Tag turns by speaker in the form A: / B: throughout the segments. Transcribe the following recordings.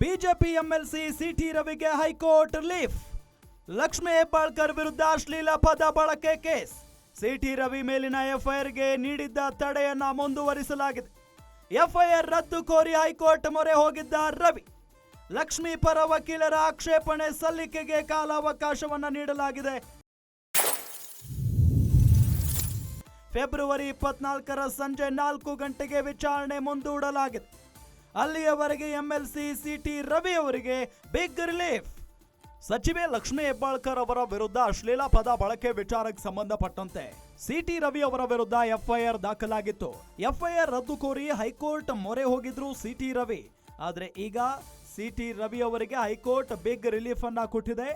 A: BJP MLC city ರವಿಗೆ high court relief. Lakshmi Hebbalkar ವಿರುದ್ಧ ಅಶ್ಲೀಲ ಪದ ಬಳಕೆ ಕೇಸ್. ಸಿಟಿ ರವಿ ಮೇಲಿನ ಎಫ್ಐಆರ್ಗೆ ನೀಡಿದ್ದ ತಡೆಯನ್ನ ಮುಂದುವರಿಸಲಾಗಿದೆ. ಎಫ್ಐಆರ್ ರದ್ದು ಕೋರಿ ಹೈಕೋರ್ಟ್ ಮೊರೆ ಹೋಗಿದ್ದ ರವಿ. ಲಕ್ಷ್ಮೀ ಪರ ವಕೀಲರ ಆಕ್ಷೇಪಣೆ ಸಲ್ಲಿಕೆಗೆ ಕಾಲಾವಕಾಶವನ್ನ ನೀಡಲಾಗಿದೆ. ಫೆಬ್ರವರಿ ಇಪ್ಪತ್ನಾಲ್ಕರ ಸಂಜೆ ನಾಲ್ಕು ಗಂಟೆಗೆ ವಿಚಾರಣೆ ಮುಂದೂಡಲಾಗಿದೆ. ಅಲ್ಲಿಯವರೆಗೆ ಎಂಎಲ್ಸಿ ಸಿಟಿ ರವಿ ಅವರಿಗೆ ಬಿಗ್ ರಿಲೀಫ್ ಸಚಿವೆ ಲಕ್ಷ್ಮೀ ಹೆಬ್ಬಾಳ್ಕರ್ ಅವರ ವಿರುದ್ಧ ಅಶ್ಲೀಲ ಪದ ಬಳಕೆ ವಿಚಾರಕ್ಕೆ ಸಂಬಂಧಪಟ್ಟಂತೆ ಸಿಟಿ ರವಿ ಅವರ ವಿರುದ್ಧ ಎಫ್ಐಆರ್ ದಾಖಲಾಗಿತ್ತು. ಎಫ್ಐಆರ್ ರದ್ದು ಕೋರಿ ಹೈಕೋರ್ಟ್ ಮೊರೆ ಹೋಗಿದ್ರು ಸಿಟಿ ರವಿ. ಆದರೆ ಈಗ ಸಿಟಿ ರವಿ ಅವರಿಗೆ ಹೈಕೋರ್ಟ್ ಬಿಗ್ ರಿಲೀಫ್ ಅನ್ನ ಕೊಟ್ಟಿದೆ.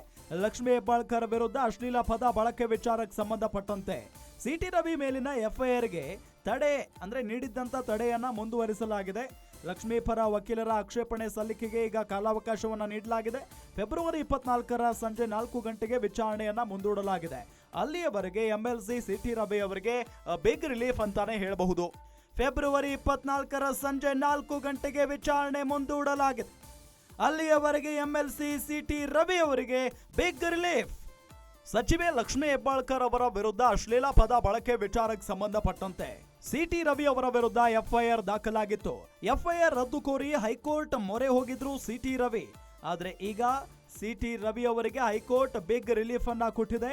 A: ಲಕ್ಷ್ಮೀ ಹೆಬ್ಬಾಳ್ಕರ್ ವಿರುದ್ಧ ಅಶ್ಲೀಲ ಪದ ಬಳಕೆ ವಿಚಾರಕ್ಕೆ ಸಂಬಂಧಪಟ್ಟಂತೆ ಸಿಟಿ ರವಿ ಮೇಲಿನ ಎಫ್ಐಆರ್ಗೆ ತಡೆ, ಅಂದ್ರೆ ನೀಡಿದ್ದಂಥ ತಡೆಯನ್ನ ಮುಂದುವರಿಸಲಾಗಿದೆ. ಲಕ್ಷ್ಮೀ ಪರ ವಕೀಲರ ಆಕ್ಷೇಪಣೆ ಸಲ್ಲಿಕೆಗೆ ಈಗ ಕಾಲಾವಕಾಶವನ್ನು ನೀಡಲಾಗಿದೆ. ಫೆಬ್ರವರಿ ಇಪ್ಪತ್ನಾಲ್ಕರ ಸಂಜೆ ನಾಲ್ಕು ಗಂಟೆಗೆ ವಿಚಾರಣೆಯನ್ನ ಮುಂದೂಡಲಾಗಿದೆ. ಅಲ್ಲಿಯವರೆಗೆ ಎಂಎಲ್ಸಿ ಸಿಟಿ ರವಿ ಅವರಿಗೆ ಬಿಗ್ ರಿಲೀಫ್ ಅಂತಾನೆ ಹೇಳಬಹುದು. ಫೆಬ್ರವರಿ ಇಪ್ಪತ್ನಾಲ್ಕರ ಸಂಜೆ ನಾಲ್ಕು ಗಂಟೆಗೆ ವಿಚಾರಣೆ ಮುಂದೂಡಲಾಗಿದೆ. ಅಲ್ಲಿಯವರೆಗೆ ಎಂಎಲ್ಸಿ ಸಿಟಿ ರವಿ ಅವರಿಗೆ ಬಿಗ್ ರಿಲೀಫ್ ಸಚಿವೆ ಲಕ್ಷ್ಮೀ ಹೆಬ್ಬಾಳ್ಕರ್ ಅವರ ವಿರುದ್ಧ ಅಶ್ಲೀಲ ಪದ ಬಳಕೆ ವಿಚಾರಕ್ಕೆ ಸಂಬಂಧಪಟ್ಟಂತೆ. ಸಿಟಿ ರವಿ ಅವರ ವಿರುದ್ಧ ಎಫ್ಐಆರ್ ದಾಖಲಾಗಿತ್ತು. ಎಫ್ಐಆರ್ ರದ್ದು ಕೋರಿ ಹೈಕೋರ್ಟ್ ಮೊರೆ ಹೋಗಿದ್ರು ಸಿಟಿ ರವಿ. ಆದರೆ ಈಗ ಸಿಟಿ ರವಿ ಅವರಿಗೆ ಹೈಕೋರ್ಟ್ ಬಿಗ್ ರಿಲೀಫ್ ಅನ್ನ ಕೊಟ್ಟಿದೆ.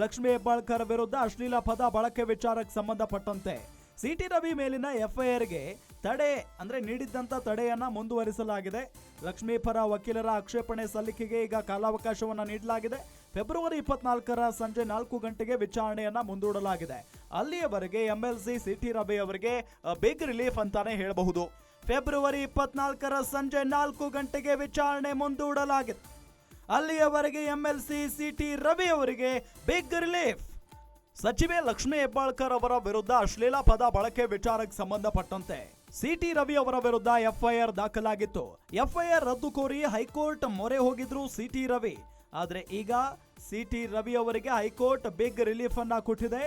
A: ಲಕ್ಷ್ಮೀ ಹೆಬ್ಬಾಳ್ಕರ್ ವಿರುದ್ಧ ಅಶ್ಲೀಲ ಪದ ಬಳಕೆ ವಿಚಾರಕ್ಕೆ ಸಂಬಂಧಪಟ್ಟಂತೆ ಸಿಟಿ ರವಿ ಮೇಲಿನ ಎಫ್ಐಆರ್ಗೆ ತಡೆ ಅಂದ್ರೆ ನೀಡಿದ್ದಂಥ ತಡೆಯನ್ನ ಮುಂದುವರಿಸಲಾಗಿದೆ. ಲಕ್ಷ್ಮೀ ಪರ ವಕೀಲರ ಆಕ್ಷೇಪಣೆ ಸಲ್ಲಿಕೆಗೆ ಈಗ ಕಾಲಾವಕಾಶವನ್ನು ನೀಡಲಾಗಿದೆ. ಫೆಬ್ರವರಿ ಇಪ್ಪತ್ನಾಲ್ಕರ ಸಂಜೆ ನಾಲ್ಕು ಗಂಟೆಗೆ ವಿಚಾರಣೆಯನ್ನ ಮುಂದೂಡಲಾಗಿದೆ. ಅಲ್ಲಿಯವರೆಗೆ M L C CT Ravi ಅವರಿಗೆ ಬಿಗ್ ರಿಲೀಫ್ ಅಂತಾನೆ ಹೇಳಬಹುದು. ಫೆಬ್ರವರಿ ಇಪ್ಪತ್ನಾಲ್ಕರ ಸಂಜೆ ನಾಲ್ಕು ಗಂಟೆಗೆ ವಿಚಾರಣೆ ಮುಂದೂಡಲಾಗಿದೆ. ಅಲ್ಲಿಯವರೆಗೆ M L C CT Ravi ಅವರಿಗೆ ಬಿಗ್ ರಿಲೀಫ್ ಸಚಿವೆ ಲಕ್ಷ್ಮೀ ಹೆಬ್ಬಾಳ್ಕರ್ ಅವರ ವಿರುದ್ಧ ಅಶ್ಲೀಲ ಪದ ಬಳಕೆ ವಿಚಾರಕ್ಕೆ ಸಂಬಂಧಪಟ್ಟಂತೆ ಸಿಟಿ ರವಿ ಅವರ ವಿರುದ್ಧ ಎಫ್ಐಆರ್ ದಾಖಲಾಗಿತ್ತು. ಎಫ್ಐಆರ್ ರದ್ದು ಕೋರಿ ಹೈಕೋರ್ಟ್ ಮೊರೆ ಹೋಗಿದ್ರು ಸಿಟಿ ರವಿ. ಆದರೆ ಈಗ ಸಿಟಿ ರವಿ ಅವರಿಗೆ ಹೈಕೋರ್ಟ್ ಬಿಗ್ ರಿಲೀಫ್ ಅನ್ನ ಕೊಟ್ಟಿದೆ.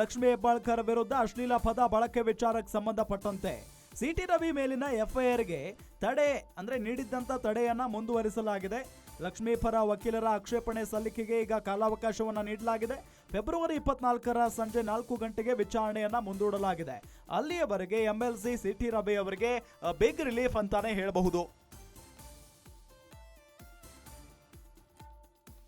A: ಲಕ್ಷ್ಮೀ ಹೆಬ್ಬಾಳ್ಕರ್ ವಿರುದ್ಧ ಅಶ್ಲೀಲ ಪದ ಬಳಕೆ ವಿಚಾರಕ್ಕೆ ಸಂಬಂಧಪಟ್ಟಂತೆ ಸಿಟಿ ರವಿ ಮೇಲಿನ ಎಫ್ಐಆರ್ಗೆ ತಡೆ ಅಂದ್ರೆ ನೀಡಿದ್ದಂತ ತಡೆಯನ್ನ ಮುಂದುವರಿಸಲಾಗಿದೆ. ಲಕ್ಷ್ಮೀ ಪರ ವಕೀಲರ ಆಕ್ಷೇಪಣೆ ಸಲ್ಲಿಕೆಗೆ ಈಗ ಕಾಲಾವಕಾಶವನ್ನು ನೀಡಲಾಗಿದೆ. ಫೆಬ್ರವರಿ ಇಪ್ಪತ್ನಾಲ್ಕರ ಸಂಜೆ ನಾಲ್ಕು ಗಂಟೆಗೆ ವಿಚಾರಣೆಯನ್ನು ಮುಂದೂಡಲಾಗಿದೆ. ಅಲ್ಲಿಯವರೆಗೆ ಎಂಎಲ್ಸಿ ಸಿಟಿ ರವಿ ಅವರಿಗೆ ಬಿಗ್ ರಿಲೀಫ್ ಅಂತಾನೆ ಹೇಳಬಹುದು.